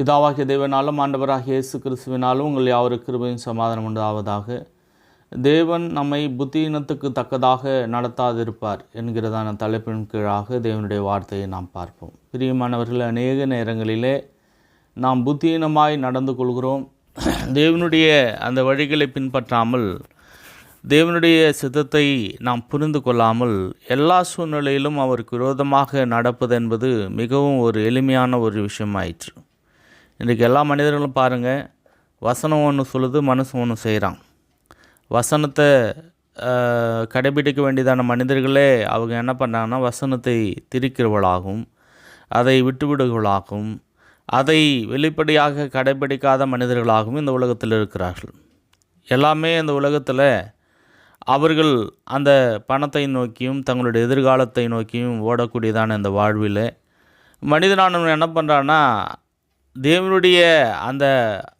பிதாவாகிய தேவனாலும் ஆண்டவராகிய இயேசு கிறிஸ்துவினாலும் உங்கள் யாவருக்கு கிருபையும் சமாதானம் உண்டாவதாக. தேவன் நம்மை புத்தியினத்துக்கு தக்கதாக நடத்தாதிருப்பார் என்கிறதான தலைப்பின் கீழாக தேவனுடைய வார்த்தையை நாம் பார்ப்போம். பிரியமானவர்கள் அநேக நேரங்களிலே நாம் புத்தியினமாய் நடந்து கொள்கிறோம். தேவனுடைய அந்த வழிகளை பின்பற்றாமல் தேவனுடைய சித்தத்தை நாம் புரிந்து கொள்ளாமல் எல்லா சூழ்நிலையிலும் அவருக்கு விரோதமாக நடப்பது என்பது மிகவும் ஒரு எளிமையான ஒரு விஷயமாயிற்று. இன்றைக்கு எல்லா மனிதர்களும் பாருங்கள் வசனம் ஒன்று சொல்லுது மனசு ஒன்று செய்கிறான் வசனத்தை கடைபிடிக்க வேண்டியதான மனிதர்களே அவங்க என்ன பண்ணாங்கன்னா வசனத்தை திரிக்கிறவளாகவும் அதை விட்டுவிடுகளாகும் அதை வெளிப்படையாக கடைபிடிக்காத மனிதர்களாகவும் இந்த உலகத்தில் இருக்கிறார்கள். எல்லாமே இந்த உலகத்தில் அவர்கள் அந்த பணத்தை நோக்கியும் தங்களுடைய எதிர்காலத்தை நோக்கியும் ஓடக்கூடியதான இந்த வாழ்வில் மனிதனானவன் என்ன பண்ணுறான்னா தேவனுடைய அந்த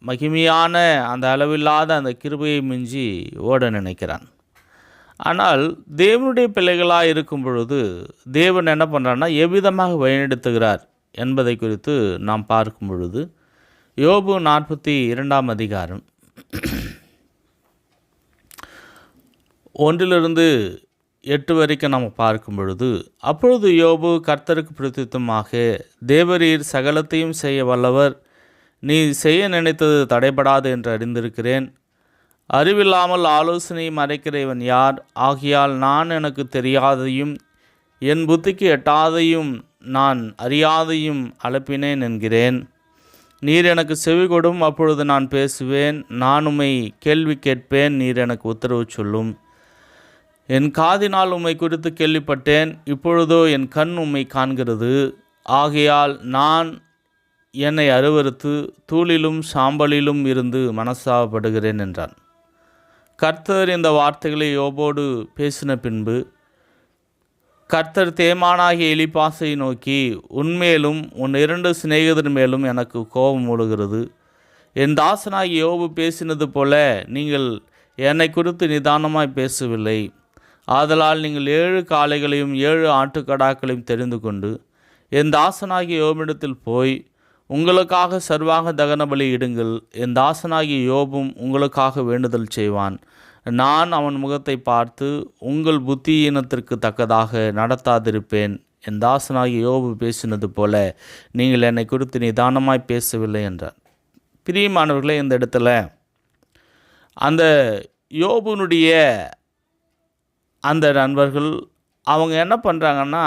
மகிமையான அந்த அளவில்லாத அந்த கிருபையை மிஞ்சி ஓட நினைக்கிறான். ஆனால் தேவனுடைய பிள்ளைகளாக இருக்கும் பொழுது தேவன் என்ன பண்ணுறான்னா எவ்விதமாக வழிநடத்துகிறார் என்பதை குறித்து நாம் பார்க்கும் பொழுது யோபு நாற்பத்தி இரண்டாம் அதிகாரம். ஒன்றிலிருந்து எட்டு வரைக்கும் நாம் பார்க்கும் பொழுது அப்பொழுது யோபு கர்த்தருக்கு பிரதித்துவமாக தேவரீர் சகலத்தையும் செய்ய வல்லவர் நீ செய்ய நினைத்தது தடைபடாது என்று அறிந்திருக்கிறேன். அறிவில்லாமல் ஆலோசனையை மறைக்கிற இவன் யார்? ஆகியால் நான் எனக்கு தெரியாதையும் என் புத்திக்கு எட்டாதையும் நான் அறியாதையும் அழப்பினேன் என்கிறேன். நீர் எனக்கு செவி கொடும் அப்பொழுது நான் பேசுவேன். நான் உம்மை கேள்வி கேட்பேன். நீர் எனக்கு உத்தரவு சொல்லும். என் காதினால் உம்மை குறித்து கேள்விப்பட்டேன் இப்பொழுதோ என் கண் உம்மை காண்கிறது. ஆகையால் நான் என்னை அருவறுத்து தூளிலும் சாம்பலிலும் இருந்து மனசாவப்படுகிறேன் என்றான். கர்த்தர் இந்த வார்த்தைகளை யோபோடு பேசின பின்பு கர்த்தர் தேமானாகிய எலிபாசை நோக்கி உன்மேலும் உன் இரண்டு சிநேகிதர் மேலும் எனக்கு கோபம் மூடுகிறது. என் தாசனாகிய யோபு பேசினது போல நீங்கள் என்னை குறித்து நிதானமாய் பேசவில்லை. ஆதலால் நீங்கள் ஏழு காளைகளையும் ஏழு ஆட்டுக்கடாக்களையும் தெரிந்து கொண்டு என் தாசனாகிய யோபிடத்தில் போய் உங்களுக்காக சர்வாக தகன பலி இடுங்கள். என் தாசனாகிய யோபும் உங்களுக்காக வேண்டுதல் செய்வான். நான் அவன் முகத்தை பார்த்து உங்கள் புத்தியீனத்திற்கு தக்கதாக நடத்தாதிருப்பேன். என் தாசனாகிய யோபு பேசினது போல நீங்கள் என்னை குறித்து நிதானமாய் பேசவில்லை என்றார். பிரியமானவர்களே இந்த இடத்துல அந்த யோபுனுடைய அந்த நண்பர்கள் அவங்க என்ன பண்ணுறாங்கன்னா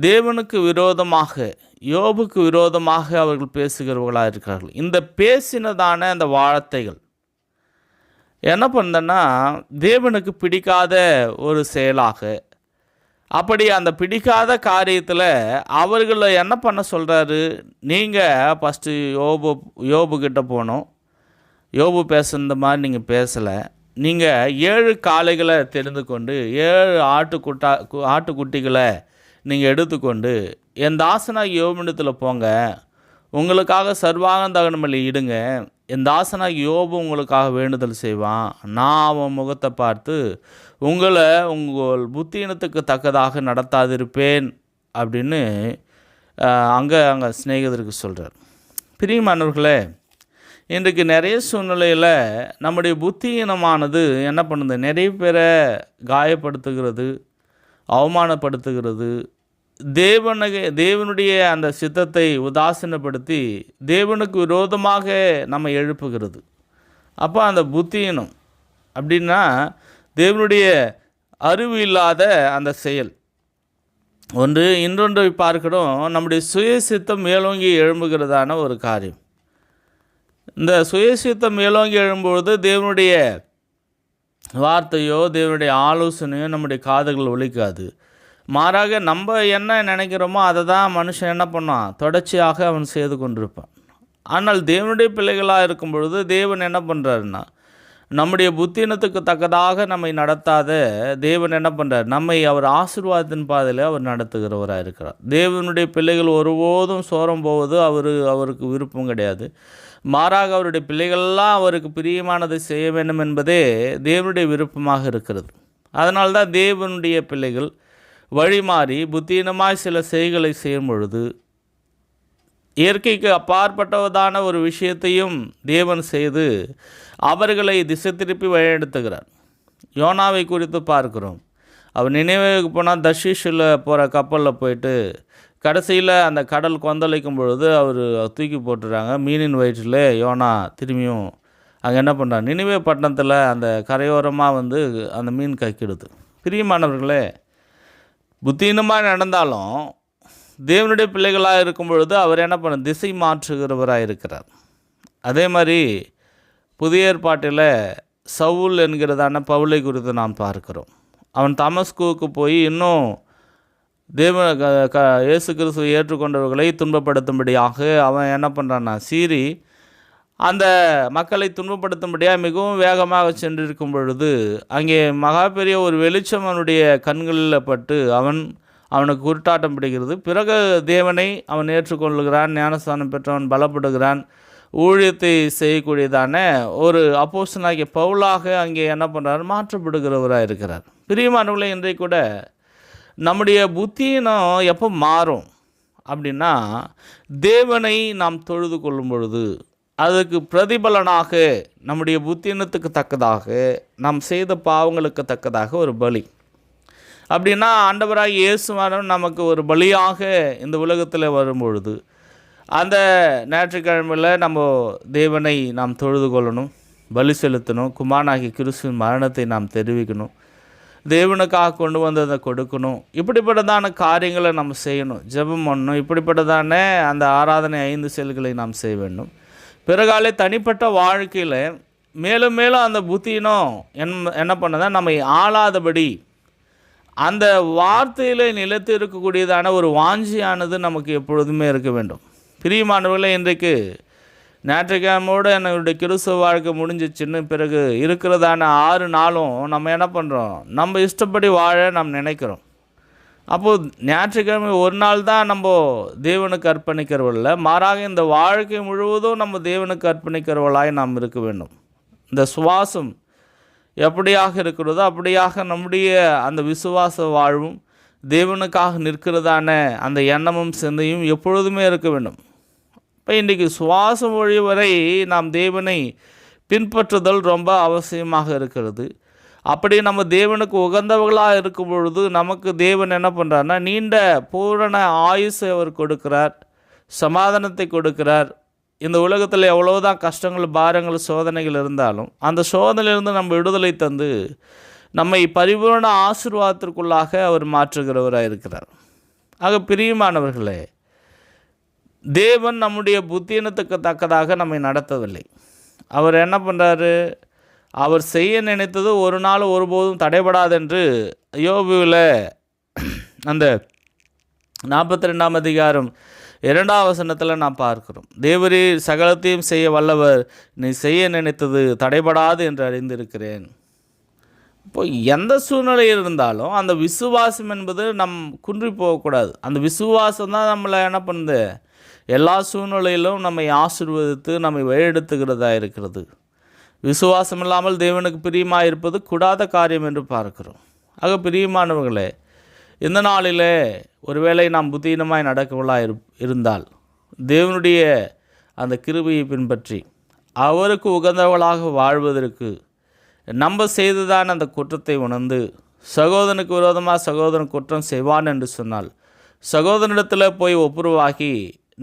தேவனுக்கு விரோதமாக யோபுக்கு விரோதமாக அவர்கள் பேசுகிறவர்களாக இருக்கிறார்கள். இந்த பேசினதான அந்த வார்த்தைகள் என்ன பண்ணனா தேவனுக்கு பிடிக்காத ஒரு செயலாக அப்படி அந்த பிடிக்காத காரியத்தில் அவர்களை என்ன பண்ண சொல்கிறாரு நீங்கள் ஃபஸ்ட்டு யோபு யோபு கிட்டே போகணும் யோபு பேசுன மாதிரி நீங்கள் பேசலை. நீங்கள் ஏழு காளைகளை தெரிந்து கொண்டு ஏழு ஆட்டுக்குட்டா கு- ஆட்டுக்குட்டிகளை நீங்கள் எடுத்துக்கொண்டு என் தாசனாகி யோபிடத்தில் போங்க. உங்களுக்காக சர்வாகம் தகனமல்லி இடுங்க. என் தாசனாகி யோபு உங்களுக்காக வேண்டுதல் செய்வான். நான் அவன் முகத்தை பார்த்து உங்களை உங்கள் புத்தியினத்துக்கு தக்கதாக நடத்தாதிருப்பேன் அப்படின்னு அங்கே அங்கே சிநேகிதருக்கு சொல்கிறார் பிரியமானவர்களே இன்றைக்கு நிறைய சூழ்நிலையில் நம்முடைய புத்தியீனமானது என்ன பண்ணுது? நிறைய பேரை காயப்படுத்துகிறது அவமானப்படுத்துகிறது. தேவனக தேவனுடைய அந்த சித்தத்தை உதாசீனப்படுத்தி தேவனுக்கு விரோதமாக நம்ம எழுப்புகிறது. அப்போ அந்த புத்தியினம் அப்படின்னா தேவனுடைய அறிவு இல்லாத அந்த செயல். ஒன்று இன்னொன்று பார்க்கிறோம் நம்முடைய சுய சித்தம் மேலோங்கி எழும்புகிறதான ஒரு காரியம். இந்த சுயசித்தம் மேலோங்கி எழும்பொழுது தேவனுடைய வார்த்தையோ தேவனுடைய ஆலோசனையோ நம்முடைய காதுகள் ஒழிக்காது மாறாக நம்ம என்ன நினைக்கிறோமோ அதை தான் மனுஷன் என்ன பண்ணான் தொடர்ச்சியாக அவன் செய்து கொண்டிருப்பான். ஆனால் தேவனுடைய பிள்ளைகளாக இருக்கும் பொழுது தேவன் என்ன பண்ணுறாருன்னா நம்முடைய புத்தினத்துக்கு தக்கதாக நம்மை நடத்தாத தேவன் என்ன பண்ணுறார் நம்மை அவர் ஆசீர்வாதத்தின் பாதையில் அவர் நடத்துகிறவராக இருக்கிறார். தேவனுடைய பிள்ளைகள் ஒருபோதும் சோரம் போவது அவர் அவருக்கு விருப்பம் கிடையாது. மாறாக அவருடைய பிள்ளைகள்லாம் அவருக்கு பிரியமானதை செய்ய வேண்டும் என்பதே தேவனுடைய விருப்பமாக இருக்கிறது. அதனால்தான் தேவனுடைய பிள்ளைகள் வழி மாறி புத்தீனமாய் சில செய்களை செய்யும் பொழுது இயற்கைக்கு அப்பாற்பட்டவதான ஒரு விஷயத்தையும் தேவன் செய்து அவர்களை திசை திருப்பி வழிநடத்துகிறார். யோனாவை குறித்து பார்க்கிறோம். அவர் நினைவுக்கு போனால் தஷீஷில் போகிற கப்பலில் போயிட்டு கடைசியில் அந்த கடல் கொந்தளிக்கும் பொழுது அவர் தூக்கி போட்டுறாங்க. மீனின் வயிற்றில் யோனா திரும்பியும் அங்கே என்ன பண்ணுறாங்க நினைவே பட்டணத்தில் அந்த கரையோரமாக வந்து அந்த மீன் கக்கிடுது. பிரியமானவர்களே புத்தீனமாக நடந்தாலும் தேவனுடைய பிள்ளைகளாக இருக்கும் பொழுது அவர் என்ன பண்ண திசை மாற்றுகிறவராக இருக்கிறார். அதே மாதிரி புதிய ஏற்பாட்டில் சவுல் என்கிறதான பவுலை குறித்து நாம் பார்க்கிறோம். அவன் தமஸ்குவுக்கு போய் இன்னும் தேவ க க இயேசு கிறிஸ்துவை ஏற்றுக்கொண்டவர்களை துன்பப்படுத்தும்படியாக அவன் என்ன பண்ணுறான்னா சீறி அந்த மக்களை துன்பப்படுத்தும்படியாக மிகவும் வேகமாக சென்றிருக்கும் பொழுது அங்கே மகா பெரிய ஒரு வெளிச்சம் அவனுடைய கண்களில் பட்டு அவன் அவனுக்கு குருட்டாட்டம் பிடிக்கிறது பிறகு தேவனை அவன் ஏற்றுக்கொள்ளுகிறான் ஞானஸ்தானம் பெற்றவன் பலப்படுகிறான் ஊழியத்தை செய்யக்கூடியதான ஒரு அப்போசனாகிய பவுலாக அங்கே என்ன பண்ணுறார் மாற்றப்படுகிறவராக இருக்கிறார் பிரியமானவர்களே இன்றைக்கு கூட நம்முடைய புத்தியினம் எப்போ மாறும் அப்படின்னா தேவனை நாம் தொழுது கொள்ளும் பொழுது அதுக்கு பிரதிபலனாக நம்முடைய புத்தினத்துக்கு தக்கதாக நாம் செய்த பாவங்களுக்கு தக்கதாக ஒரு பலி. அப்படின்னா ஆண்டவராக இயேசுவானவர் நமக்கு ஒரு பலியாக இந்த உலகத்தில் வரும்பொழுது அந்த ஞாயிற்றுக்கிழமையில் நம்ம தேவனை நாம் தொழுது கொள்ளணும் பலி செலுத்தணும் குமாராகி கிறிஸ்துவின் மரணத்தை நாம் தெரிவிக்கணும். தேவனுக்காக கொண்டு வந்ததை கொடுக்கணும். இப்படிப்பட்டதான காரியங்களை நம்ம செய்யணும். ஜெபம் பண்ணணும். இப்படிப்பட்டதான அந்த ஆராதனை ஐந்து செயல்களை நாம் செய்ய வேண்டும். பிறகாலே தனிப்பட்ட வாழ்க்கையில் மேலும் மேலும் அந்த புத்தியினம் என் என்ன பண்ணதா நம்மை ஆளாதபடி அந்த வார்த்தையில் நிலத்து இருக்கக்கூடியதான ஒரு வாஞ்சியானது நமக்கு எப்பொழுதுமே இருக்க வேண்டும். பிரியமானவர்களே இன்றைக்கு ஞாயிற்றுக்கிழமையோடு என்னுடைய கிறிஸ்துவ வாழ்க்கை முடிஞ்சிச்சின்னு பிறகு இருக்கிறதான ஆறு நாளும் நம்ம என்ன பண்ணுறோம் நம்ம இஷ்டப்படி வாழ நாம் நினைக்கிறோம். அப்போது ஞாயிற்றுக்கிழமை ஒரு நாள் தான் நம்ம தேவனுக்கு அர்ப்பணிக்கிறவல்ல மாறாக இந்த வாழ்க்கை முழுவதும் நம்ம தேவனுக்கு அர்ப்பணிக்கிறவளாய் நாம் இருக்க வேண்டும். இந்த சுவாசம் எப்படியாக இருக்கிறதோ அப்படியாக நம்முடைய அந்த விசுவாச வாழ்வும் தேவனுக்காக நிற்கிறதான அந்த எண்ணமும் சிந்தையும் எப்பொழுதுமே இருக்க வேண்டும். இப்போ இன்றைக்கி சுவாசம் மொழி வரை நாம் தேவனை பின்பற்றுதல் ரொம்ப அவசியமாக இருக்கிறது. அப்படி நம்ம தேவனுக்கு உகந்தவர்களாக இருக்கும் பொழுது நமக்கு தேவன் என்ன பண்ணுறாருன்னா நீண்ட பூரண ஆயுசை அவர் கொடுக்கிறார் சமாதானத்தை கொடுக்கிறார். இந்த உலகத்தில் எவ்வளோதான் கஷ்டங்கள் பாரங்கள் சோதனைகள் இருந்தாலும் அந்த சோதனையிலிருந்து நம்ம விடுதலை தந்து நம்மை பரிபூர்ண ஆசிர்வாதத்திற்குள்ளாக அவர் மாற்றுகிறவராக இருக்கிறார் ஆக பிரியமானவர்களே தேவன் நம்முடைய புத்தினத்துக்கு தக்கதாக நம்மை நடத்தவில்லை. அவர் என்ன பண்ணுறாரு அவர் செய்ய நினைத்தது ஒரு நாள் ஒருபோதும் தடைபடாதென்று யோபுவில் அந்த நாற்பத்தி ரெண்டாம் அதிகாரம் இரண்டாம் வசனத்தில் நாம் பார்க்கிறோம். தேவரீர் சகலத்தையும் செய்ய வல்லவர் நீ செய்ய நினைத்தது தடைபடாது என்று அறிந்திருக்கிறேன். இப்போ எந்த சூழ்நிலை இருந்தாலும் அந்த விசுவாசம் என்பது நம் குன்றி போகக்கூடாது. அந்த விசுவாசம் தான் நம்மளை என்ன பண்ணுது? எல்லா சூழ்நிலையிலும் நம்மை ஆசிர்வதித்து நம்மை வழியெடுத்துகிறதா இருக்கிறது. விசுவாசம் இல்லாமல் தேவனுக்கு பிரியமாக இருப்பது கூடாத காரியம் என்று பார்க்கிறோம். ஆக பிரியமானவர்களே இந்த நாளிலே ஒருவேளை நாம் புத்தீனமாய் நடக்கவளாக இரு இருந்தால் தேவனுடைய அந்த கிருபையை பின்பற்றி அவருக்கு உகந்தவளாக வாழ்வதற்கு நம்ம செய்துதான் அந்த குற்றத்தை உணர்ந்து சகோதரனுக்கு விரோதமாக சகோதரன் குற்றம் செய்வான் என்று சொன்னால் சகோதரனிடத்தில் போய் ஒப்புரவாகி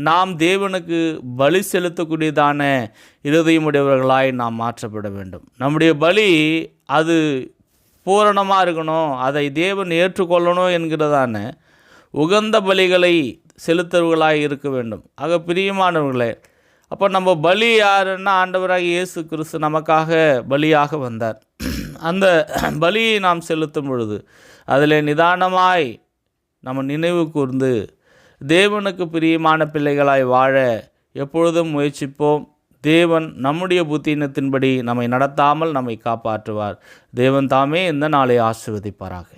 நாம் தேவனுக்கு பலி செலுத்தக்கூடியதான இருதயமுடையவர்களாய் நாம் மாற்றப்பட வேண்டும். நம்முடைய பலி அது பூரணமாக இருக்கணும் அதை தேவன் ஏற்றுக்கொள்ளணும் என்கிறதான உகந்த பலிகளை செலுத்தவர்களாய் இருக்க வேண்டும். ஆக பிரியமானவர்களே அப்போ நம்ம பலி யாருன்னா ஆண்டவராக இயேசு கிறிஸ்து நமக்காக பலியாக வந்தார். அந்த பலியை நாம் செலுத்தும் பொழுது அதில் நிதானமாய் நம்ம நினைவு கூர்ந்து தேவனுக்கு பிரியமான பிள்ளைகளாய் வாழ எப்பொழுதும் முயற்சிப்போம். தேவன் நம்முடைய புத்தினத்தின்படி நம்மை நடத்தாமல் நம்மை காப்பாற்றுவார். தேவன் தாமே இந்த நாளை ஆசிர்வதிப்பாராக.